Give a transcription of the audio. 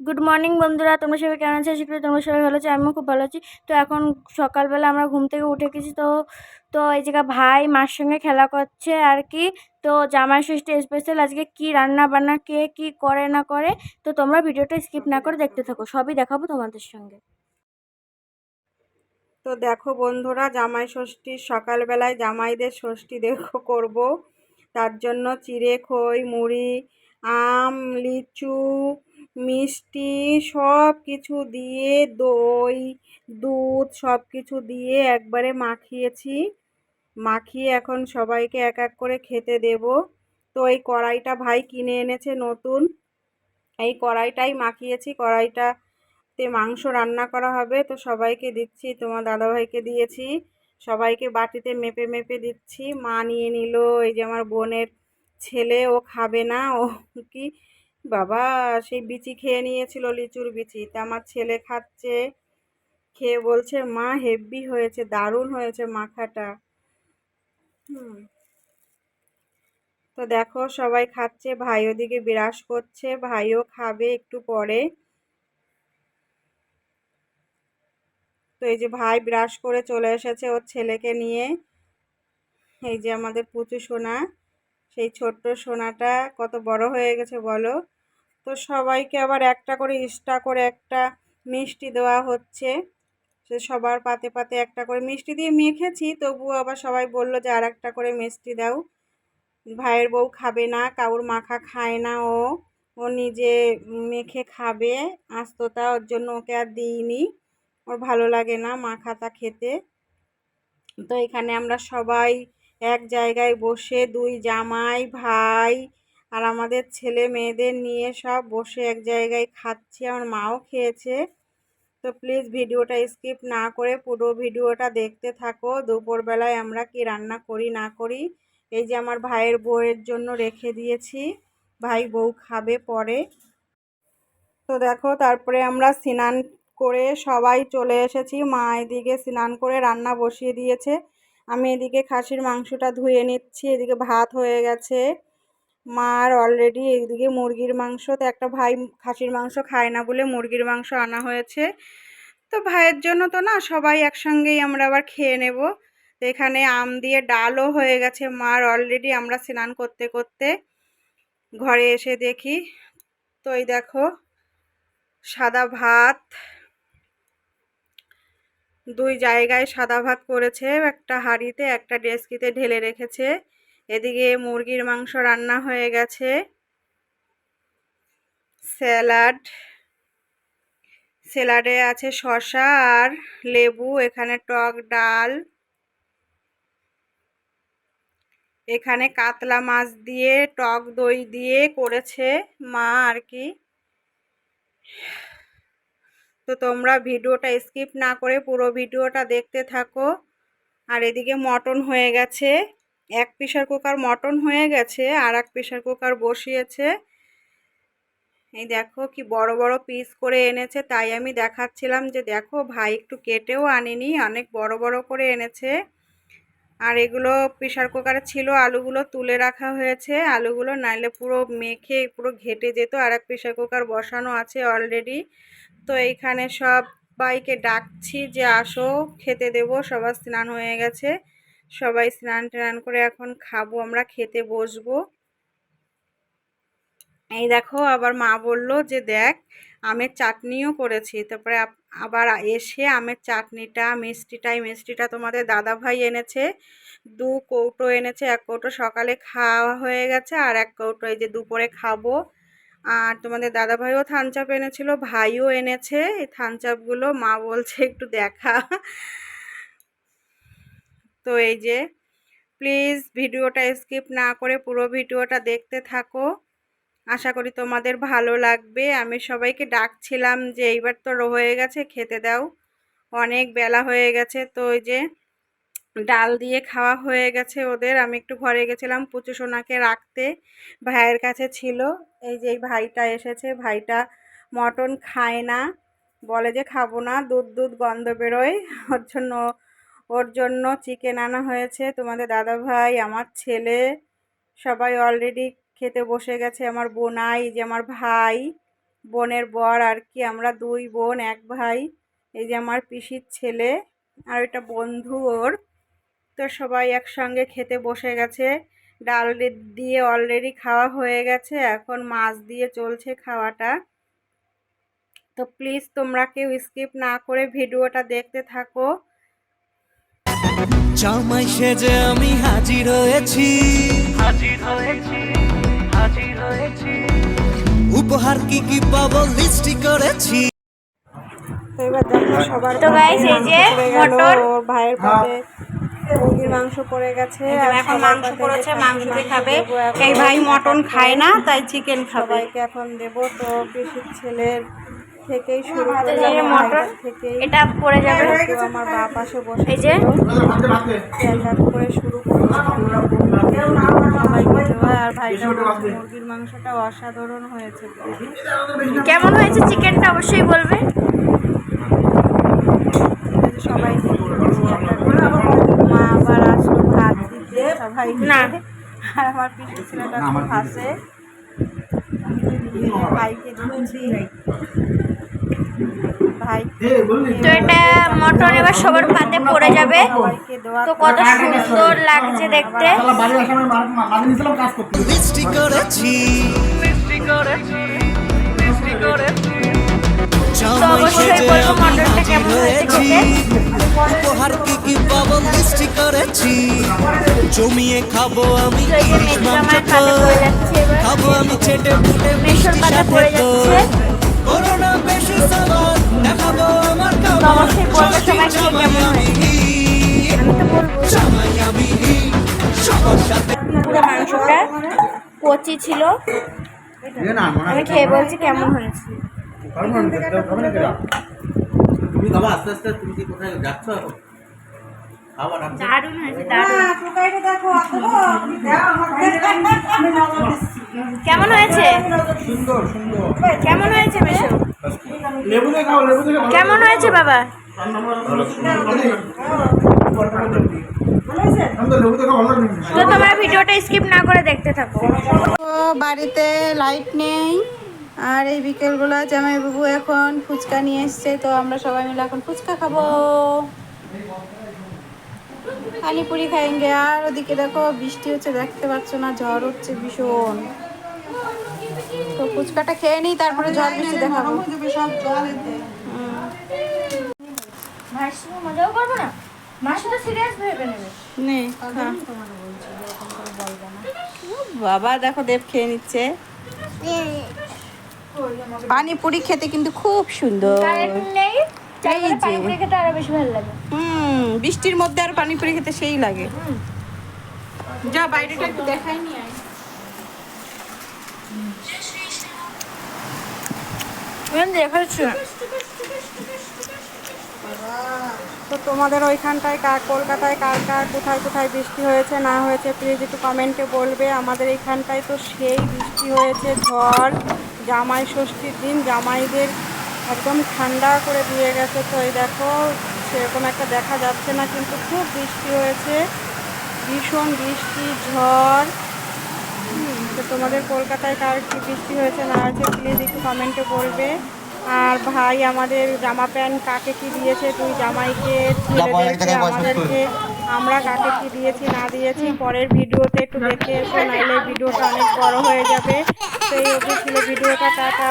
Good morning বন্ধুরা। তোমরা সবাই কেমন আছো? সেগুলো তোমরা সবাই ভালো আছো, আমিও খুব ভালো আছি। তো এখন সকালবেলা আমরা ঘুম থেকে উঠে গেছি, তো তো এই জায়গা ভাই মার সঙ্গে খেলা করছে আর কি। তো জামাই ষষ্ঠী স্পেশাল আজকে কি রান্না বান্না, কে কি করে না করে, তো তোমরা ভিডিওটা স্কিপ না করে দেখতে থাকো। সবই দেখাবো তোমাদের সঙ্গে। তো দেখো বন্ধুরা, জামাই ষষ্ঠীর সকালবেলায় জামাইদের ষষ্ঠী দেখো করব। তার জন্য চিড়ে খই, মুড়ি, আম, লিচু মিষ্টি সব কিছু দিয়ে, দই, দুধ সব কিছু দিয়ে একবারে মাখিয়েছি। মাখিয়ে এখন সবাইকে এক এক করে খেতে দেব। তো এই কড়াইটা ভাই কিনে এনেছে নতুন। এই কড়াইটাই মাখিয়েছি। কড়াইটা তে মাংস রান্না করা হবে। তো সবাইকে দিচ্ছি, তোমার দাদাভাইকে দিয়েছি। সবাইকে বাটিতে মেপে মেপে দিচ্ছি। মা নিয়ে নিল, এই যে আমার বোনের ছেলে, ও খাবে না। ও কি বাবা, সেই বিচি খেয়ে নিয়েছিল লিচুর বিচি। তা আমার ছেলে খাচ্ছে, খেয়ে বলছে, মা হেভি হয়েছে, দারুণ হয়েছে মাখাটা। হুম। তো দেখো, সবাই খাচ্ছে, ভাই ওদিকে বিরাস করছে, ভাইও খাবে একটু পরে। তো এই যে ভাই ব্রাশ করে চলে এসেছে ওর ছেলেকে নিয়ে। এই যে আমাদের পুচু সোনা। সেই ছোট্ট সোনাটা কত বড় হয়ে গেছে বলো? তো সবাইকে আবার একটা করে এক্সট্রা করে একটা মিষ্টি দেওয়া হচ্ছে। সে সবার পাতে পাতে একটা করে মিষ্টি দিয়ে মেখেছি, তবুও আবার সবাই বলল যে আর একটা করে মিষ্টি দাও। ভাইয়ের বউ খাবে না, কাউর মাখা খায় না ও। ও নিজে মেখে খাবে, আস্ততা ওর জন্য ওকে আর দিইনি। ওর ভালো লাগে না মাখাটা খেতে। তো এখানে আমরা সবাই এক জায়গায় বসে দুই জামাই, ভাই আর আমাদের ছেলে মেয়েদের নিয়ে সব বসে এক জায়গায় খাচ্ছি, আমার মাও খেয়েছে। তো প্লিজ ভিডিওটা স্কিপ না করে পুরো ভিডিওটা দেখতে থাকো, দুপুরবেলায় আমরা কি রান্না করি না করি, এই যে আমার ভাইয়ের বউয়ের জন্য রেখে দিয়েছি, ভাই বউ খাবে পরে। তো দেখো, তারপরে আমরা স্নান করে সবাই চলে এসেছি, মা এদিকে স্নান করে রান্না বসিয়ে দিয়েছে। আমি এদিকে খাসির মাংসটা ধুয়ে নিচ্ছি, এদিকে ভাত হয়ে গেছে। মার অলরেডি এইদিকে মুরগির মাংস, তো একটা ভাই খাসির মাংস খায় না বলে মুরগির মাংস আনা হয়েছে। তো ভাইয়ের জন্য তো না সবাই একসঙ্গেই আমরা আবার খেয়ে নেব। তো এখানে আম দিয়ে ডালও হয়ে গেছে। মার অলরেডি আমরা স্নান করতে করতে ঘরে এসে দেখি। তো এই দেখো, সাদা ভাত দুই জায়গায় সাদা ভাত করেছে, একটা হাঁড়িতে, একটা ডেস্কিতে ঢেলে রেখেছে। এদিকে মুরগির মাংস রান্না হয়ে গেছে। স্যালাড, স্যালাডে আছে শসা আর লেবু, এখানে টক ডাল। এখানে কাতলা মাছ দিয়ে, টক দই দিয়ে করেছে মা আর কি। তো তোমরা ভিডিওটা স্কিপ না করে পুরো ভিডিওটা দেখতে থাকো। আর এদিকে মটন হয়ে গেছে। এক প্রেশার কুকার মটন হয়ে গেছে, আর এক প্রেশার কুকার বসিয়েছে। এই দেখো কি বড় বড় পিস করে এনেছে, তাই আমি দেখাচ্ছিলাম যে দেখো ভাই একটু কেটেও আনেনি, অনেক বড় বড় করে এনেছে। আর এগুলো প্রেশার কুকারে ছিল, আলুগুলো তুলে রাখা হয়েছে। আলুগুলো নাইলে পুরো মেখে পুরো ঘেটে যেত, আর এক প্রেশার কুকার বসানো আছে অলরেডি তো এইখানে সবাইকে ডাকছি যে আসো, খেতে দেব, সবার স্নান হয়ে গেছে। সবাই স্নান টান করে এখন খাব, আমরা খেতে বসবো। এই দেখো, আবার মা বলল যে দেখ, আমের চাটনিও করেছি। তারপরে আবার এসে আমের চাটনিটা মিষ্টিটাই মিষ্টিটা তোমাদের দাদা ভাই এনেছে। দু কৌটো এনেছে, এক কৌটো সকালে খাওয়া হয়ে গেছে আর এক কৌটো এই যে দুপুরে খাব। আর তোমাদের দাদা ভাইও থানচাপ এনেছিল, ভাইও এনেছে। এই থানচাপগুলো মা বলছে একটু দেখা। তো এই যে প্লিজ ভিডিওটা স্কিপ না করে পুরো ভিডিওটা দেখতে থাকো। আশা করি তোমাদের ভালো লাগবে। আমি সবাইকে ডাকছিলাম যে এইবার তো হয়ে গেছে, খেতে দাও। অনেক বেলা হয়ে গেছে। তো ওই যে ডাল দিয়ে খাওয়া হয়ে গেছে ওদের। আমি একটু ঘরে গেছিলাম পুচু সোনাকে রাখতে। ভাইয়ের কাছে ছিল। এই যে ভাইটা এসেছে। ভাইটা মটন খায় না। বলে যে খাব না, দুধ দুধ গন্ধ বেরোয়। ওর জন্য ওর জন্য চিকেন আনা হয়েছে। তোমাদের দাদা ভাই, আমার ছেলে, সবাই অলরেডি খেতে বসে গেছে। আমার বোনাই যে আমার ভাই, বোনের বর আর কি। আমরা দুই বোন, এক ভাই। এই যে আমার পিসির ছেলে আর এটা বন্ধু ওর। তো সবাই একসঙ্গে খেতে বসে গেছে। ডাল দিয়ে অলরেডি খাওয়া হয়ে গেছে। এখন মাছ দিয়ে চলছে খাওয়াটা। তো প্লিজ তোমরা কেউ স্কিপ না করে ভিডিওটা দেখতে থাকো। জামাই সেজে আমি হাজির হয়েছি। উপহার কি কি পাবো লিস্টি করেছি। তো এবার দেখো সবার তো guys, এই যে। ওর ভাইয়ের পাতে মুরগির মাংস পড়ে গেছে এখন মাংস পাতে করেছে, মাংস খাবে। এই ভাই মটন খায় না তাই চিকেন খাবে। সবাইকে এখন দেব তো পিসির ছেলের থেকেই শুরু করে মটন থেকেই। এটা পড়ে যাবে। আমার বা পাশে বসে এই যে। এক এক করে শুরু আর ভাইটা মুরগির মাংসটা অসাধারণ হয়েছে। কেমন হয়েছে চিকেনটা অবশ্যই বলবে। সবাইকে দিয়েছি এক এক করে। মা আবার আসলো ভাত দিতে সবাই না। আর আমার পিসি ছেলেটা খুব হাসে। ভাইকে দিচ্ছি। ভাই তো এটা মটন এবার সবার পাতে পড়ে যাবে। তো কত সুন্দর লাগছে দেখতে। লিস্টি করেছি। তো অবশ্যই বলব মটনটা কেমন হয়েছে খেতে? উপহার কি কি পাবো লিস্টি করেছি? জমিয়ে খাব আমি ইলিশ মাংস খাব আমি চেটে ফুটে মিষ্টি সাথে তো। করোনা বেশি সাবান দেখাবো আমার সবাই আমি জামাই আমি সবার সাথে পুরো মাংসটা কচি ছিল। আমি খেয়ে বলছি কেমন হয়েছে। তুমি বাবা আস্তে আস্তে তুমি কি কোথায় যাচ্ছ এখন? দারুণ হয়েছে কেমন হয়েছে? সুন্দর সুন্দর। কেমন হয়েছে মেশো? লেবু খাও লেবু কেমন হয়েছে বাবা? তো তোমরা ভিডিওটা স্কিপ না করে দেখতে থাকো। তো বাড়িতে লাইট নেই। আর এই বিকেলবেলা জামাইবাবু এখন ফুচকা নিয়ে এসছে তো আমরা সবাই মিলে এখন ফুচকা খাব। পানিপুরি খাইঙ্গে আর ওদিকে দেখো বৃষ্টি হচ্ছে দেখতে পাচ্ছ না ঝড় হচ্ছে ভীষণ। তো ফুচকাটা খেয়ে নিই তারপরে ঝড় বৃষ্টি দেখাবো। বাবা দেখো দেব খেয়ে নিচ্ছে। পানিপুরি খেতে কিন্তু খুব সুন্দর। হুম বৃষ্টির মধ্যে আর পানিপুরি খেতে সেই লাগে। যা বাইরেটা একটু দেখাই নি তো তোমাদের ওইখানটায় কার কলকাতায় কার কার কোথায় কোথায় বৃষ্টি হয়েছে না হয়েছে প্লিজ একটু কমেন্টে বলবে। আমাদের এইখানটায় তো সেই বৃষ্টি হয়েছে ঝড়। জামাই ষষ্ঠীর দিন জামাইদের একদম ঠান্ডা করে দিয়ে গেছে। তো এই দেখো সেরকম একটা দেখা যাচ্ছে না কিন্তু খুব বৃষ্টি হয়েছে। ভীষণ বৃষ্টি ঝড়। হুম, তো তোমাদের কলকাতায় কার কি বৃষ্টি হয়েছে না হয়েছে প্লিজ একটু কমেন্টে বলবে। আর ভাই আমাদের জামা প্যান্ট কাকে কি দিয়েছে? তুই জামাইকে আমাদেরকে আমরা কাকে কি দিয়েছি, না দিয়েছি, পরের ভিডিওতে একটু দেখে এসো, নাইলে ভিডিওটা অনেক বড় হয়ে যাবে। সেই অবধি ছিল ভিডিওটা, টাটা